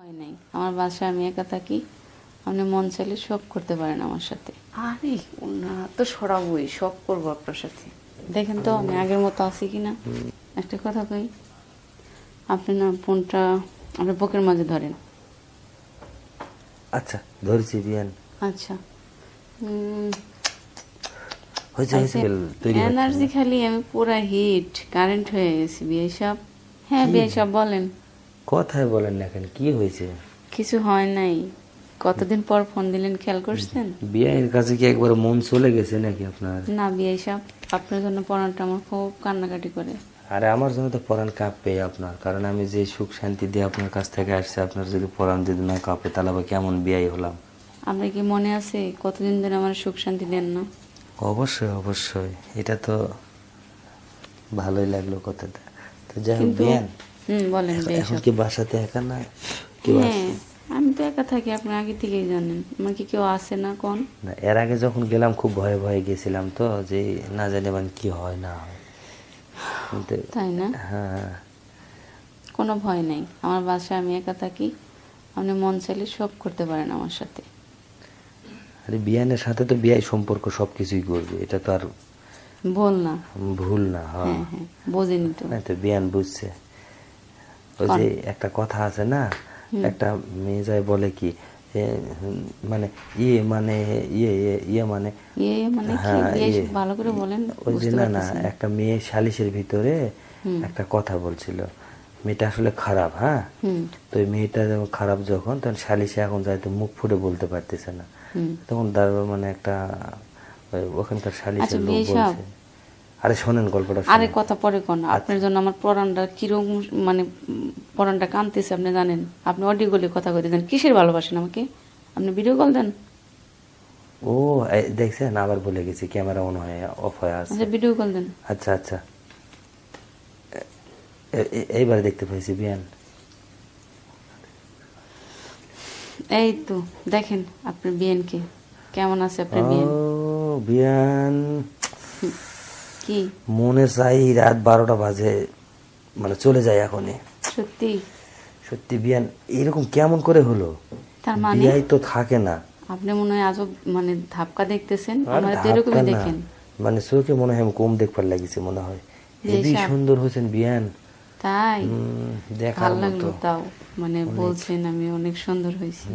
হয় নাই। আমার বাসায় আমি একা থাকি আপনি মন চাইলে সব করতে পারেন আমার সাথে। আরে না তো সরাবই সব করব আপনার সাথে। দেখেন তো আমি আগের মতো আছি কি না একটা কথা কই আপনি না ফোনটা আপনার বুকের মাঝে ধরেন। আচ্ছা ধরেছি বিয়ান আচ্ছা। উম, হয়েছে হয়েছে তৈরি এনার্জি খালি আমি পুরা হিট কারেন্ট হয়ে গেছি বিয়ে সব হ্যাঁ বিয়ে সব বলেন। কথায় বলেন না কেন? কি হয়েছে? কিছু হয় নাই। কতদিন পর ফোন দিলেন খেয়াল করছেন? বিয়ের কাছে কি একবার মন চলে গেছে নাকি আপনার? না বিয়ে সব আপনার জন্য পড়াটা আমার খুব কান্নাকাটি করে। আরে আমার জন্য তো পরাণ কাঁপবে আপনার। কারণ আমি যে সুখ শান্তি দিয়ে আপনার কাছ থেকে আসছে আপনার যদি পরাণ যদি না কাঁপে তাহলে আবার কেমন বিয়াই হলাম? আপনার কি মনে আছে কতদিন ধরে আমার সুখ শান্তি দেন না? অবশ্যই অবশ্যই। এটা তো ভালোই লাগল কথাটা। তো যাই হোক বিয়ান হুম বলেন এখন কি বাসাতে একা না? হ্যাঁ আমি তো একা থাকি আপনি আগে থেকেই জানেন। আমার কি কেউ আসে না কোন? না এর আগে যখন গেলাম খুব ভয়ে ভয়ে গেছিলাম তো যে না জানি মানে কি হয় না হয়। তাই না? হ্যাঁ। কোনো ভয় নাই। আমার বাসায় আমি একা থাকি। আপনি মন চাইলে সব করতে পারেন আমার সাথে। আরে বিয়ানের সাথে তো বিয়াই সম্পর্ক সব কিছুই করবে। এটা তো আর বল না। ভুল না হ্যাঁ। হ্যাঁ হ্যাঁ বোঝেনি তো। না তো বিয়ান বুঝছে। ওই যে একটা কথা আছে না একটা মেয়ে যায় বলে কি মানে ইয়ে মানে ইয়ে ইয়ে, ইয়ে মানে ইয়ে মানে কি? হ্যাঁ, ইয়ে। ভালো করে বলেন ওই যে না না একটা মেয়ে সালিশের ভিতরে একটা কথা বলছিল মেয়েটা আসলে খারাপ হ্যাঁ? তো মেয়েটা যখন খারাপ যখন তখন সালিশে এখন যাইতে মুখ ফুটে বলতে পারতেছে না। তখন তার মানে একটা ওখানকার আচ্ছা, সালিশের লোক বলছে। আরে শোনেন গল্পটা আরে কথা পরে কোন? আচ্ছা। আপনার জন্য আমার পরানটা কীরকম মানে পরানটা কানতেছে আপনি জানেন? আপনি অডিও কলে কথা কইতে দেন। কিসের ভালোবাসেন আমাকে? আপনি ভিডিও কল দেন। ও দেখছেন? আবার বলে গেছি ক্যামেরা মনে হয় অফ হয়ে আছে। আচ্ছা ভিডিও কল দেন। আচ্ছা আচ্ছা। এইবার দেখতে পাইছি বিয়ান। এই তো দেখেন আপনার বিয়েনকে। কেমন আছে আপনার বিয়েন? বিয়ান। কি? মনে চাই রাত বারোটা বাজে মানে চলে যায় এখনই। সত্যি? সত্যি বিয়ান এরকম কেমন করে হলো? তার মানে? বিয়াই তো থাকে না। আপনি মনে হয় আজব মানে ধাপকা দেখতেছেন? আমার তো এরকমই দেখেন। মানে চোখে মনে হয় কম দেখবার লাগিছে মনে হয়। হেবি সুন্দর হয়েছেন বিয়ান। তাই? দেখার মতো। তাও। মানে বলছেন আমি অনেক সুন্দর হয়েছি।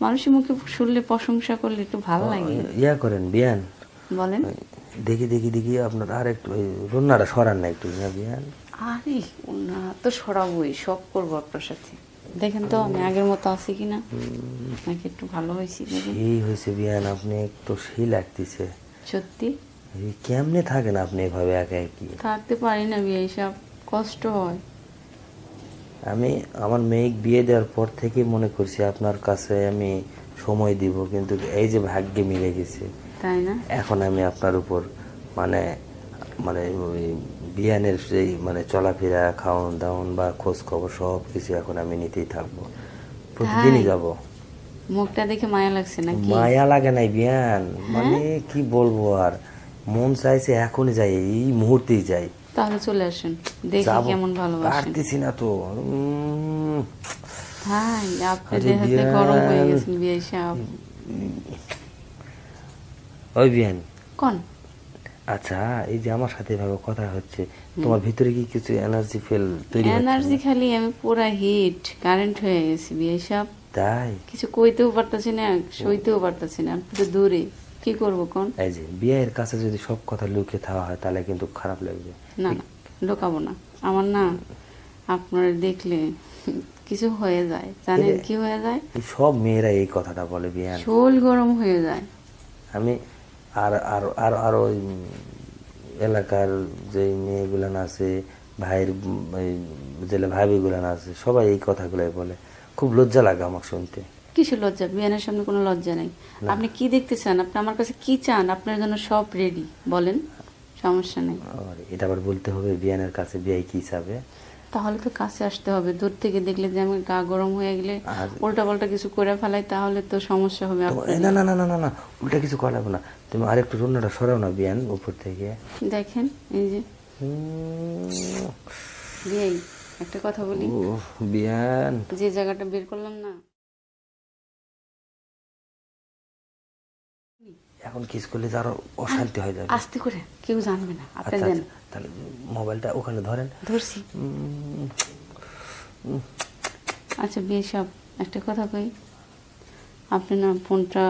মানুষের মুখে শুনলে প্রশংসা করলে একটু ভালো লাগে। ইয়া করেন বিয়ান। বলেন। দেখি দেখি দেখি আপনার আর একটু ওই রন্নাটা সরান না একটু আরে না তো সরাবই সব করব আপনার সাথে। দেখেন তো আমি আগের মতো আছি কিনা। নাকি একটু ভালো হয়েছি এই হয়েছে আপনি একটু সেই লাগতেছে। সত্যি? কেমনে থাকেন আপনি এভাবে একা একই থাকতে পারি না বিয়ে সব কষ্ট হয়। আমি আমার মেয়ে বিয়ে দেওয়ার পর থেকে মনে করছি আপনার কাছে আমি সময় দিব কিন্তু এই যে ভাগ্যে মিলে গেছে। এখন আমি আপনার উপর মানে মানে ওই বিয়ানের সেই মানে চলাফেরা খাওয়ান দাওয়ান বা খোঁজ খবর সব কিছু এখন আমি নিতেই থাকব। প্রতিদিনই যাব। মুখটা দেখে মায়া লাগছে নাকি? মায়া লাগে নাই বিয়ান মানে কি বলব আর? মন চাইছে এখনই যাই এই মুহূর্তেই যাই। তাহলে চলে আসেন। দেখি কেমন ভালোবাসেন। পারতেছি না তো। ভাই আপনি দেহাতে গরম হয়ে গেছেন বিয়ে সাহেব ওই বিয়ান কোন? আচ্ছা এই যে আমার সাথে এভাবে কথা হচ্ছে তোমার ভিতরে কি কিছু এনার্জি ফেল তৈরি হচ্ছে? এনার্জি খালি আমি পুরা হিট কারেন্ট হয়ে গেছি বিয়ে সাহেব তাই? কিছু কইতেও পারতাছি না সইতেও পারতাছি না তো দূরে। কি করব কোন? এই যে বিয়ের কাছে যদি সব কথা লুকিয়ে থাওয়া হয় তাহলে কিন্তু খারাপ লাগবে। না না ঢোকাবো না। আমার না আপনারা দেখলে কিছু হয়ে যায়। জানেন কি হয়ে যায়? সব মেয়েরা এই কথাটা বলে বিয়ে শোল গরম হয়ে যায়। আমি আর আর আর আর ওই এলাকার যে মেয়েগুলান আছে ভাইয়ের জেলে ভাবিগুলান আছে সবাই এই কথাগুলাই বলে। খুব লজ্জা লাগে আমার শুনতে। কিছু লজ্জা? বিয়ানের সামনে কোনো লজ্জা নেই। আপনি কি দেখতে চান? আপনি আমার কাছে কি চান? আপনার জন্য সব রেডি বলেন সমস্যা নেই। এটা আবার বলতে হবে বিয়ানের কাছে বিয়াই কি চাবে? তাহলে তো কাছে আসতে হবে। দূর থেকে দেখলে যে আমি গা গরম হয়ে গেলে উল্টা পাল্টা কিছু করে ফেলাই তাহলে তো সমস্যা হবে না না না না না না উল্টা কিছু করাবো না। তুমি আরেকটু রুন্নাটা সরাও না বিয়ান উপর থেকে। দেখেন এই যে। বিয়াই একটা কথা বলি। ও বিয়ান। যে জায়গাটা বের করলাম না এখন কিস করলে যে অশান্তি হয়ে যাবে? আস্তে করে কেউ জানবে না আপনি আচ্ছা আচ্ছা তাহলে মোবাইলটা ওখানে ধরেন। ধরছি। আচ্ছা বিয়ে সব একটা কথা কই আপনি না ফোনটা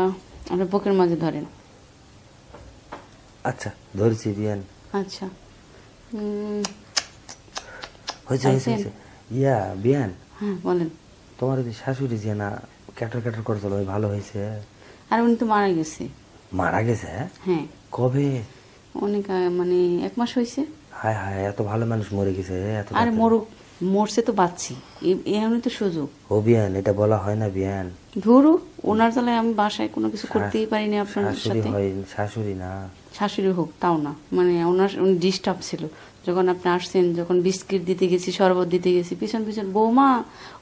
আপনার বুকের মাঝে ধরেন। আচ্ছা ধরেছি বিয়ান। আচ্ছা। হয়েছে হয়েছে ইয়া বিয়ান। হ্যাঁ বলেন। তোমার ওই যে শাশুড়ি যে না ক্যাটার ক্যাটার করে চলো ভালো হয়েছে? আর উনি তো মারা গেছে। মারা গেছে? হ্যাঁ? কবে? অনেক মানে এক মাস হয়েছে হায় হায় এত ভালো মানুষ মরে গেছে এত আরে। মরুক মরছে তো বাচ্চি এমনি তো সুযোগ। ও বিয়ান এটা বলা হয় না বিয়ান। ধরু ওনার জ্বালায় আমি বাসায় কোনো কিছু করতেই পারিনি আপনার শাশুড়ি সাথে। শাশুড়ি না। শাশুড়ি হোক তাও না। মানে ওনার উনি ডিস্টার্ব ছিল। যখন আপনি আসছেন যখন বিস্কিট দিতে গেছি শরবত দিতে গেছি পিছন পিছন বৌমা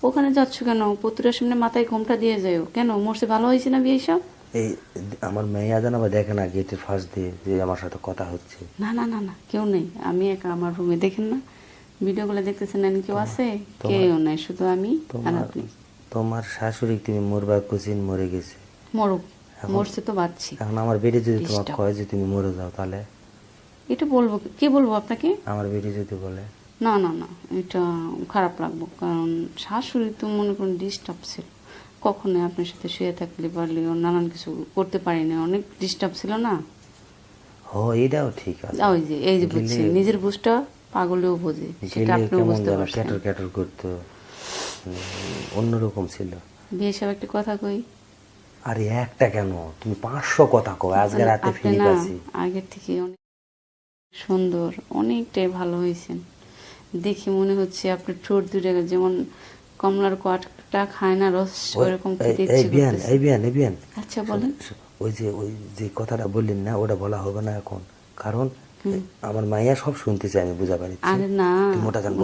ওখানে যাচ্ছ কেন? পুতুরের সামনে মাথায় ঘোমটা দিয়ে যাও কেন? মরছে ভালো হয়েছে না বিয়ে সব? এই আমার মেয়ে আজান আবার দেখে না গেটের ফাঁস দিয়ে যে আমার সাথে কথা হচ্ছে। না না না না কেউ নেই। আমি একা আমার রুমে দেখেন না। ভিডিওগুলো দেখতেছেন না কেউ আছে? কেউ নাই শুধু আমি আর তোমার আপনি। তোমার শাশুড়ি তুমি মরবার কুচিন মরে গেছে। মরুক। মরছে তো বাচ্চি এখন আমার বেডে যদি তোমার কয় যে তুমি মরে যাও তাহলে? এটা বলব কে বলব আপনাকে? আমার বেডে যদি বলে। না না না এটা খারাপ লাগবো। কারণ শাশুড়ি তো মনে করুন ডিস্টার্ব ছিল। কখনোই আপনার সাথে শুয়ে থাকলে পারলে ও নানান কিছু করতে পারিনি অনেক ডিস্টার্ব ছিল না? ও এটাও ঠিক আছে। ওই যে এই যে বুঝছি নিজের বুঝটা পাগলেও বোঝে সেটা গেলে আপনিও বুঝতে পারছেন। ক্যাটর ক্যাটর করতো। অন্যরকম ছিল। বিয়ে সব একটা কথা কই? আরে একটা কেন? তুমি পাঁচশো কথা কো আজকে রাতে ফিরে পাচ্ছি আগের থেকে অনেক সুন্দর অনেকটাই ভালো হয়েছেন। দেখে মনে হচ্ছে আপনার ঠোঁট দুটো যেমন কমলার কোয়াটা খায় না রস ওরকম খেতে এই ইচ্ছে করতেছে। এই বিয়ান এই বিয়ান। আচ্ছা বলেন। ওই যে ওই যে কথাটা বললেন না ওটা বলা হবে না এখন। কারণ আমার মাইয়া সব শুনতে চাই আমি বুঝা পারি আরে না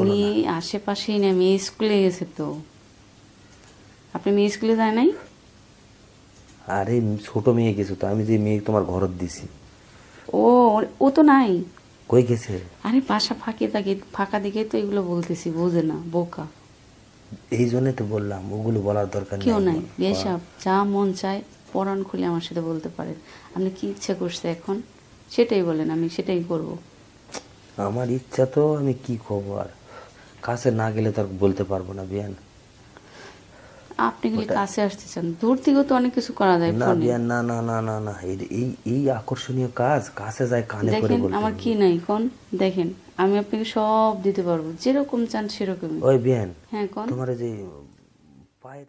উনি আশেপাশেই না মেয়ে স্কুলে গেছে তো। আপনি মেয়ে স্কুলে যায় নাই? আরে ছোট মেয়ে গেছে তো আমি যে মেয়ে তোমার ঘরত দিছি। ও ও তো নাই? কই গেছে? আরে বাসা ফাঁকে থাকে ফাঁকা দিকে তো এগুলো বলতেছি বোঝে না বোকা। এই জন্য তো বললাম ওগুলো বলার দরকার কেউ নাই বেশাব যা মন চায় পরাণ খুলে আমার সাথে বলতে পারেন। আপনি কি ইচ্ছা করছে এখন? সেটাই বলেন আমি সেটাই করব। আমার ইচ্ছা তো আমি কি করব আর? কাছে না গেলে তো আর বলতে পারব না বিয়ান। আপনি গেলে কাছে আসতে চান দূর থেকে তো অনেক কিছু করা যায় না না বিয়ান না না না না না। এই- এই আকর্ষণীয় কাজ কাছে যায় কানে করে দেখেন আমার কি নাই কোন? দেখেন আমি আপনাকে সব দিতে পারব। যেরকম চান সেরকম ওই বিয়ান হ্যাঁ কোন? তোমার যে পায়ে